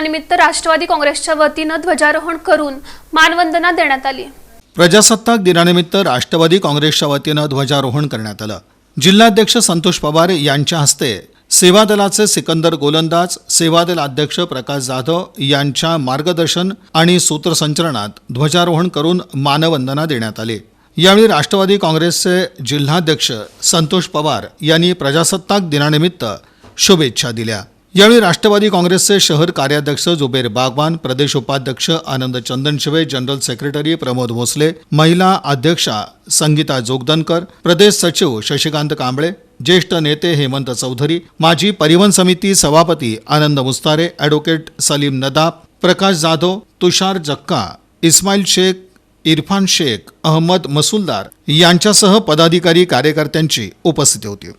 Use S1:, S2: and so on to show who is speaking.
S1: दिनानिमित्त राष्ट्रवादी काँग्रेसच्या वतीनं ध्वजारोहण करून मानवंदना देण्यात आली.
S2: प्रजासत्ताक दिनानिमित्त राष्ट्रवादी काँग्रेसच्या वतीनं ध्वजारोहण करण्यात आलं. जिल्हाध्यक्ष संतोष पवार यांच्या हस्ते सेवा दलाचे सिकंदर गोलंदाज सेवादल अध्यक्ष प्रकाश जाधव यांच्या मार्गदर्शन आणि सूत्रसंचलनात ध्वजारोहण करून मानवंदना देण्यात आली. यावेळी राष्ट्रवादी काँग्रेसचे जिल्हाध्यक्ष संतोष पवार यांनी प्रजासत्ताक दिनानिमित्त शुभेच्छा दिल्या. यावेळी राष्ट्रवादी काँग्रेसचे शहर कार्याध्यक्ष जुबेर बागवान प्रदेश उपाध्यक्ष आनंद चंदनशिवे जनरल सेक्रेटरी प्रमोद भोसले महिला अध्यक्षा संगीता जोगदनकर प्रदेश सचिव शशिकांत कांबळे ज्येष्ठ नेते हेमंत चौधरी माजी परिवहन समिती सभापती आनंद मुस्तारे ॲडव्होकेट सलीम नदाब प्रकाश जाधव तुषार जक्का इस्माईल शेख इरफान शेख अहमद मसुलदार यांच्यासह पदाधिकारी कार्यकर्त्यांची उपस्थिती होती.